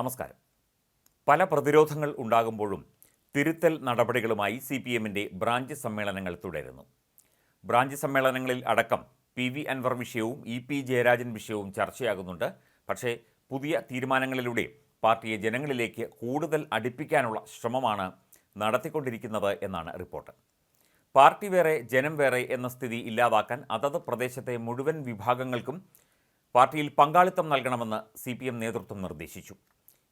നമസ്കാരം. പല പ്രതിരോധങ്ങൾ ഉണ്ടാകുമ്പോഴും തിരുത്തൽ നടപടികളുമായി സി പി എമ്മിന്റെ ബ്രാഞ്ച് സമ്മേളനങ്ങൾ തുടരുന്നു. ബ്രാഞ്ച് സമ്മേളനങ്ങളിൽ അടക്കം പി വി അൻവർ വിഷയവും ഇ പി ജയരാജൻ വിഷയവും ചർച്ചയാകുന്നുണ്ട്. പക്ഷേ പുതിയ തീരുമാനങ്ങളിലൂടെ പാർട്ടിയെ ജനങ്ങളിലേക്ക് കൂടുതൽ അടുപ്പിക്കാനുള്ള ശ്രമമാണ് നടത്തിക്കൊണ്ടിരിക്കുന്നത് എന്നാണ് റിപ്പോർട്ട്. പാർട്ടി വേറെ ജനം വേറെ എന്ന സ്ഥിതി ഇല്ലാതാക്കാൻ അതത് പ്രദേശത്തെ മുഴുവൻ വിഭാഗങ്ങൾക്കും പാർട്ടിയിൽ പങ്കാളിത്തം നൽകണമെന്ന് സി നേതൃത്വം നിർദ്ദേശിച്ചു.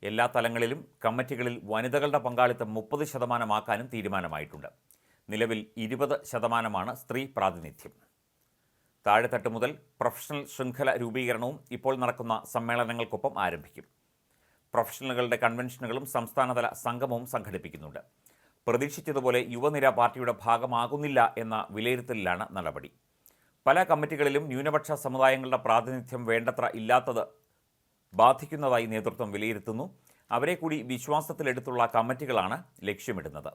എല്ലാ തലങ്ങളിലും കമ്മിറ്റികളിൽ വനിതകളുടെ പങ്കാളിത്തം മുപ്പത് ശതമാനമാക്കാനും തീരുമാനമായിട്ടുണ്ട്. നിലവിൽ ഇരുപത് ശതമാനമാണ് സ്ത്രീ പ്രാതിനിധ്യം. താഴെത്തട്ട് മുതൽ പ്രൊഫഷണൽ ശൃംഖല രൂപീകരണവും ഇപ്പോൾ നടക്കുന്ന സമ്മേളനങ്ങൾക്കൊപ്പം ആരംഭിക്കും. പ്രൊഫഷണലുകളുടെ കൺവെൻഷനുകളും സംസ്ഥാനതല സംഗമവും സംഘടിപ്പിക്കുന്നുണ്ട്. പ്രതീക്ഷിച്ചതുപോലെ യുവനിര പാർട്ടിയുടെ ഭാഗമാകുന്നില്ല എന്ന വിലയിരുത്തലിലാണ് നടപടി. പല കമ്മിറ്റികളിലും ന്യൂനപക്ഷ സമുദായങ്ങളുടെ പ്രാതിനിധ്യം വേണ്ടത്ര ഇല്ലാത്തത് ബാധിക്കുന്നതായി നേതൃത്വം വിലയിരുത്തുന്നു. അവരെ കൂടി വിശ്വാസത്തിലെടുത്തുള്ള കമ്മിറ്റികളാണ് ലക്ഷ്യമിടുന്നത്.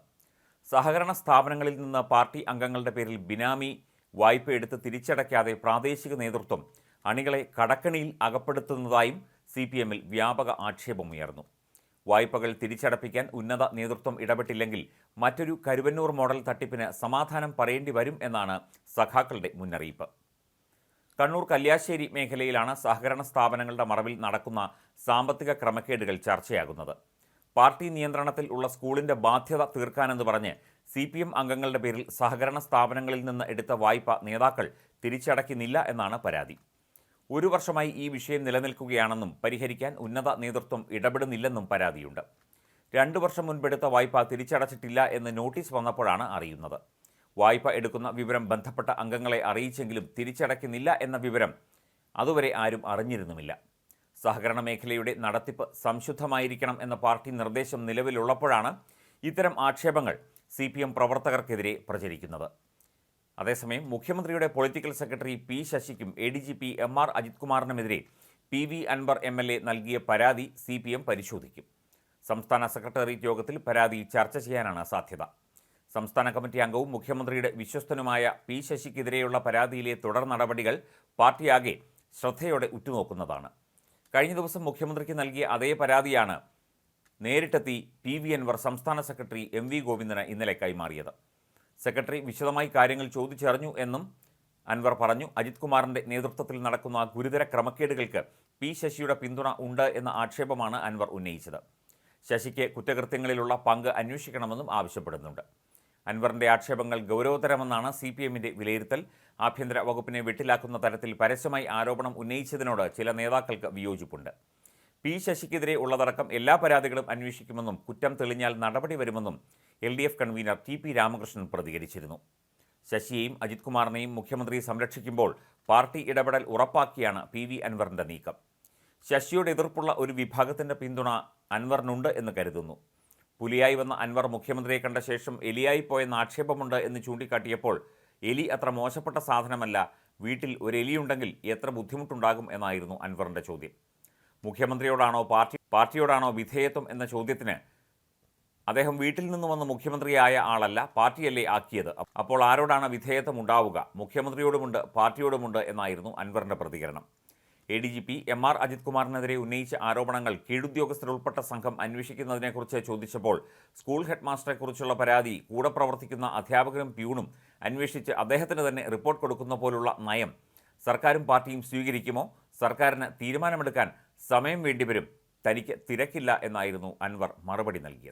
സഹകരണ സ്ഥാപനങ്ങളിൽ നിന്ന് പാർട്ടി അംഗങ്ങളുടെ പേരിൽ ബിനാമി വായ്പ എടുത്ത് തിരിച്ചടയ്ക്കാതെ പ്രാദേശിക നേതൃത്വം അണികളെ കടക്കണിയിൽ അകപ്പെടുത്തുന്നതായും സി പി എമ്മിൽ വ്യാപക ആക്ഷേപമുയർന്നു വായ്പകൾ തിരിച്ചടപ്പിക്കാൻ ഉന്നത നേതൃത്വം ഇടപെട്ടില്ലെങ്കിൽ മറ്റൊരു കരുവന്നൂർ മോഡൽ തട്ടിപ്പിന് സമാധാനം പറയേണ്ടി വരും എന്നാണ് സഖാക്കളുടെ മുന്നറിയിപ്പ്. കണ്ണൂർ കല്യാശ്ശേരി മേഖലയിലാണ് സഹകരണ സ്ഥാപനങ്ങളുടെ മറവിൽ നടക്കുന്ന സാമ്പത്തിക ക്രമക്കേടുകൾ ചർച്ചയാകുന്നത്. പാർട്ടി നിയന്ത്രണത്തിൽ ഉള്ള സ്കൂളിന്റെ ബാധ്യത തീർക്കാനെന്ന് പറഞ്ഞ് സി പി എം അംഗങ്ങളുടെ പേരിൽ സഹകരണ സ്ഥാപനങ്ങളിൽ നിന്ന് എടുത്ത വായ്പ നേതാക്കൾ തിരിച്ചടയ്ക്കുന്നില്ല എന്നാണ് പരാതി. ഒരു വർഷമായി ഈ വിഷയം നിലനിൽക്കുകയാണെന്നും പരിഹരിക്കാൻ ഉന്നത നേതൃത്വം ഇടപെടുന്നില്ലെന്നും പരാതിയുണ്ട്. രണ്ടു വർഷം മുൻപെടുത്ത വായ്പ തിരിച്ചടച്ചിട്ടില്ല എന്ന് നോട്ടീസ് വന്നപ്പോഴാണ് അറിയുന്നത്. വായ്പ എടുക്കുന്ന വിവരം ബന്ധപ്പെട്ട അംഗങ്ങളെ അറിയിച്ചെങ്കിലും തിരിച്ചടയ്ക്കുന്നില്ല എന്ന വിവരം അതുവരെ ആരും അറിഞ്ഞിരുന്നുമില്ല. സഹകരണ മേഖലയുടെ നടത്തിപ്പ് സംശുദ്ധമായിരിക്കണം എന്ന പാർട്ടി നിർദ്ദേശം നിലവിലുള്ളപ്പോഴാണ് ഇത്തരം ആക്ഷേപങ്ങൾ സി പി എം പ്രവർത്തകർക്കെതിരെ പ്രചരിക്കുന്നത്. അതേസമയം മുഖ്യമന്ത്രിയുടെ political secretary P ശശിക്കും A D G P M R Ajith കുമാറിനുമെതിരെ P V Anvar M L A നൽകിയ പരാതി സി പി എം പരിശോധിക്കും. സംസ്ഥാന സെക്രട്ടേറിയറ്റ് യോഗത്തിൽ പരാതി ചർച്ച ചെയ്യാനാണ് സാധ്യത. സംസ്ഥാന കമ്മിറ്റി അംഗവും മുഖ്യമന്ത്രിയുടെ വിശ്വസ്തനുമായ പി ശശിക്കെതിരെയുള്ള പരാതിയിലെ തുടർ നടപടികൾ പാർട്ടിയാകെ ശ്രദ്ധയോടെ ഉറ്റുനോക്കുന്നതാണ്. കഴിഞ്ഞ ദിവസം മുഖ്യമന്ത്രിക്ക് നൽകിയ അതേ പരാതിയാണ് നേരിട്ടെത്തി പി വി അൻവർ സംസ്ഥാന സെക്രട്ടറി എം വി ഗോവിന്ദന് ഇന്നലെ കൈമാറിയത്. സെക്രട്ടറി വിശദമായി കാര്യങ്ങൾ ചോദിച്ചറിഞ്ഞു എന്നും അൻവർ പറഞ്ഞു അജിത് കുമാറിന്റെ നേതൃത്വത്തിൽ നടക്കുന്ന ഗുരുതര ക്രമക്കേടുകൾക്ക് പി ശശിയുടെ പിന്തുണ ഉണ്ട് എന്ന ആക്ഷേപമാണ് അൻവർ ഉന്നയിച്ചത്. ശശിക്ക് കുറ്റകൃത്യങ്ങളിലുള്ള പങ്ക് അന്വേഷിക്കണമെന്നും ആവശ്യപ്പെടുന്നുണ്ട്. അൻവറിന്റെ ആക്ഷേപങ്ങൾ ഗൗരവതരമെന്നാണ് സി പി എമ്മിന്റെ വിലയിരുത്തൽ. ആഭ്യന്തര വകുപ്പിനെ വെട്ടിലാക്കുന്ന തരത്തിൽ പരസ്യമായി ആരോപണം ഉന്നയിച്ചതിനോട് ചില നേതാക്കൾക്ക് വിയോജിപ്പുണ്ട്. പി ശശിക്കെതിരെ ഉള്ളതടക്കം എല്ലാ പരാതികളും അന്വേഷിക്കുമെന്നും കുറ്റം തെളിഞ്ഞാൽ നടപടി വരുമെന്നും L D F convener T P Ramakrishnan പ്രതികരിച്ചിരുന്നു. ശശിയെയും അജിത് കുമാറിനെയും മുഖ്യമന്ത്രി സംരക്ഷിക്കുമ്പോൾ പാർട്ടി ഇടപെടൽ ഉറപ്പാക്കിയാണ് പി വി അൻവറിന്റെ നീക്കം. ശശിയുടെ എതിർപ്പുള്ള ഒരു വിഭാഗത്തിന്റെ പിന്തുണ അൻവറിനുണ്ട് എന്ന് കരുതുന്നു. പുലിയായി വന്ന അൻവർ മുഖ്യമന്ത്രിയെ കണ്ട ശേഷം എലിയായി പോയെന്ന ആക്ഷേപമുണ്ട് എന്ന് ചൂണ്ടിക്കാട്ടിയപ്പോൾ എലി അത്ര മോശപ്പെട്ട സാധനമല്ല. വീട്ടിൽ ഒരു എലിയുണ്ടെങ്കിൽ എത്ര ബുദ്ധിമുട്ടുണ്ടാകും എന്നായിരുന്നു അൻവറിന്റെ ചോദ്യം. മുഖ്യമന്ത്രിയോടാണോ പാർട്ടി പാർട്ടിയോടാണോ വിധേയത്വം എന്ന ചോദ്യത്തിന് അദ്ദേഹം വീട്ടിൽ നിന്ന് വന്ന് മുഖ്യമന്ത്രിയായ ആളല്ല പാർട്ടിയല്ലേ ആക്കിയത്. അപ്പോൾ ആരോടാണ് വിധേയത്വം ഉണ്ടാവുക? മുഖ്യമന്ത്രിയോടുമുണ്ട് പാർട്ടിയോടുമുണ്ട് എന്നായിരുന്നു അൻവറിന്റെ പ്രതികരണം. A D G P M R Ajith കുമാറിനെതിരെ ഉന്നയിച്ച ആരോപണങ്ങൾ കീഴുദ്യോഗസ്ഥരുൾപ്പെട്ട സംഘം അന്വേഷിക്കുന്നതിനെക്കുറിച്ച് ചോദിച്ചപ്പോൾ സ്കൂൾ ഹെഡ് മാസ്റ്ററെക്കുറിച്ചുള്ള പരാതി കൂടെ പ്രവർത്തിക്കുന്ന അധ്യാപകരും പ്യൂണും അന്വേഷിച്ച് അദ്ദേഹത്തിന് തന്നെ റിപ്പോർട്ട് കൊടുക്കുന്ന പോലുള്ള നയം സർക്കാരും പാർട്ടിയും സ്വീകരിക്കുമോ? സർക്കാരിന് തീരുമാനമെടുക്കാൻ സമയം വേണ്ടിവരും. തനിക്ക് തിരക്കില്ല എന്നായിരുന്നു അൻവർ മറുപടി നൽകിയത്.